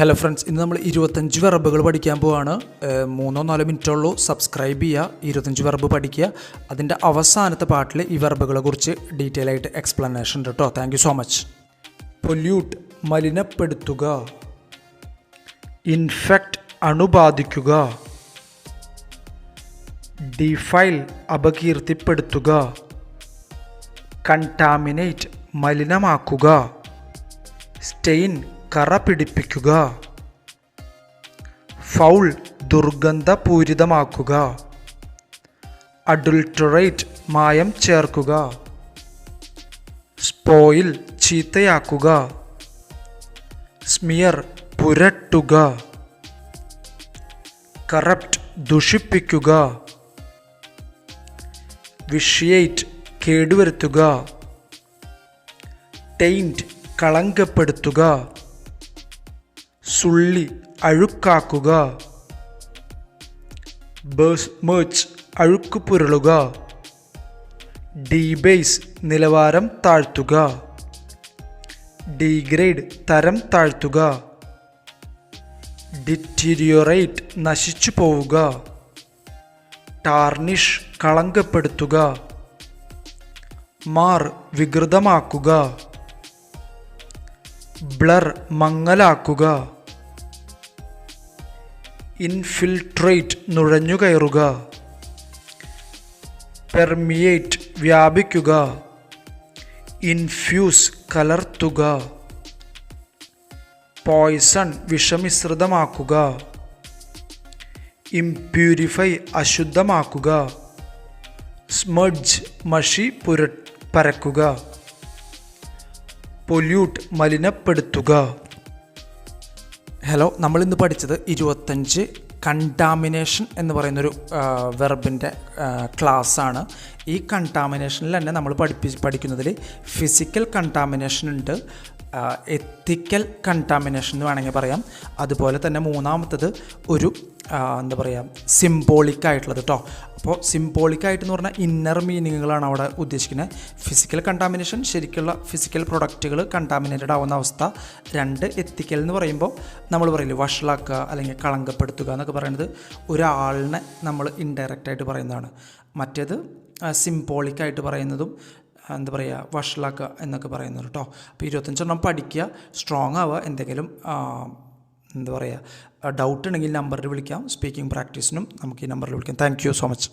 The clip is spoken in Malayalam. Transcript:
ഹലോ ഫ്രണ്ട്സ് ഇന്ന് നമ്മൾ ഇരുപത്തഞ്ച് വെറബുകൾ പഠിക്കാൻ പോവാണ്. മൂന്നോ നാലോ മിനിറ്റേ ഉള്ളൂ. സബ്സ്ക്രൈബ് ചെയ്യുക ഇരുപത്തഞ്ച് വെറബ് പഠിക്കുക. അതിന്റെ അവസാനത്തെ പാട്ടിൽ ഈ വെറബുകളെ കുറിച്ച് ഡീറ്റെയിൽ ആയിട്ട് എക്സ്പ്ലനേഷൻ ഉണ്ട് കേട്ടോ thank you so much pollute മലിനപ്പെടുത്തുക. ഇൻഫെക്റ്റ് അണുബാധിക്കുക. ഡിഫൈൽ അപകീർത്തിപ്പെടുത്തുക. കണ്ടാമിനേറ്റ് മലിനമാക്കുക. സ്റ്റെയിൻ കറ പിടിപ്പിക്കുക ഫൗൾ ദുർഗന്ധപൂരിതമാക്കുക. അഡുൾട്ടറേറ്റ് മായം ചേർക്കുക. സ്പോയിൽ ചീത്തയാക്കുക. സ്മിയർ പുരട്ടുക. കറപ്റ്റ് ദുഷിപ്പിക്കുക. വിഷിയേറ്റ് കേടുവരുത്തുക. ടെയിന്റ് കളങ്കപ്പെടുത്തുക. സുള്ളി അഴുക്കാക്കുക. ബേസ് മേച്ച് അഴുക്ക് പുരളുക. ഡീബേസ് നിലവാരം താഴ്ത്തുക. ഡീഗ്രേഡ് തരം താഴ്ത്തുക. ഡിറ്റീരിയോറേറ്റ് നശിച്ചു പോവുക. ടാർണിഷ് കളങ്കപ്പെടുത്തുക. മാർ വികൃതമാക്കുക. ബ്ലർ മങ്ങലാക്കുക. ഇൻഫിൽട്രേറ്റ് നുഴഞ്ഞുകയറുക. പെർമിയേറ്റ് വ്യാപിക്കുക. ഇൻഫ്യൂസ് കലർത്തുക. പോയ്സൺ വിഷമിശ്രിതമാക്കുക. ഇംപ്യൂരിഫൈ അശുദ്ധമാക്കുക. സ്മഡ്ജ് മഷി പുര പരക്കുക. പൊല്യൂട്ട് മലിനപ്പെടുത്തുക. ഹലോ നമ്മൾ ഇന്ന് പഠിച്ചത് ഇരുപത്തഞ്ച് കണ്ടാമിനേഷൻ എന്ന് പറയുന്നൊരു വെർബിന്റെ ക്ലാസ്സാണ് ഈ കണ്ടാമിനേഷനിൽ തന്നെ നമ്മൾ പഠിപ്പി പഠിക്കുന്നതിൽ ഫിസിക്കൽ കണ്ടാമിനേഷൻ ഉണ്ട് എത്തിക്കൽ കണ്ടാമിനേഷൻ എന്ന് വേണമെങ്കിൽ പറയാം. അതുപോലെ തന്നെ മൂന്നാമത്തത് ഒരു എന്താ പറയുക സിംബോളിക് ആയിട്ടുള്ളത് കേട്ടോ അപ്പോൾ സിംബോളിക് ആയിട്ട് എന്ന് പറഞ്ഞാൽ ഇന്നർ മീനിങ്ങുകളാണ് അവിടെ ഉദ്ദേശിക്കുന്നത് ഫിസിക്കൽ കണ്ടാമിനേഷൻ ശരിക്കുള്ള ഫിസിക്കൽ പ്രൊഡക്റ്റുകൾ കണ്ടാമിനേറ്റഡ് ആവുന്ന അവസ്ഥ രണ്ട് എത്തിക്കൽ എന്ന് പറയുമ്പോൾ നമ്മൾ പറയില്ലേ വഷളാക്കുക അല്ലെങ്കിൽ കളങ്കപ്പെടുത്തുക എന്നൊക്കെ പറയുന്നത് ഒരാളിനെ നമ്മൾ ഇൻഡയറക്റ്റ് ആയിട്ട് പറയുന്നതാണ്. മറ്റേത് സിംബോളിക് ആയിട്ട് പറയുന്നതും എന്താ പറയുക വഷളാക്കുക എന്നൊക്കെ പറയുന്നത് കേട്ടോ അപ്പോൾ ഇരുപത്തഞ്ചെണ്ണം പഠിക്കുക സ്ട്രോങ് ആവുക എന്തെങ്കിലും എന്താ പറയുക ഡൗട്ട് ഉണ്ടെങ്കിൽ നമ്പറിൽ വിളിക്കാം. സ്പീക്കിംഗ് പ്രാക്ടീസിനും നമുക്ക് ഈ നമ്പറിൽ വിളിക്കാം. Thank so much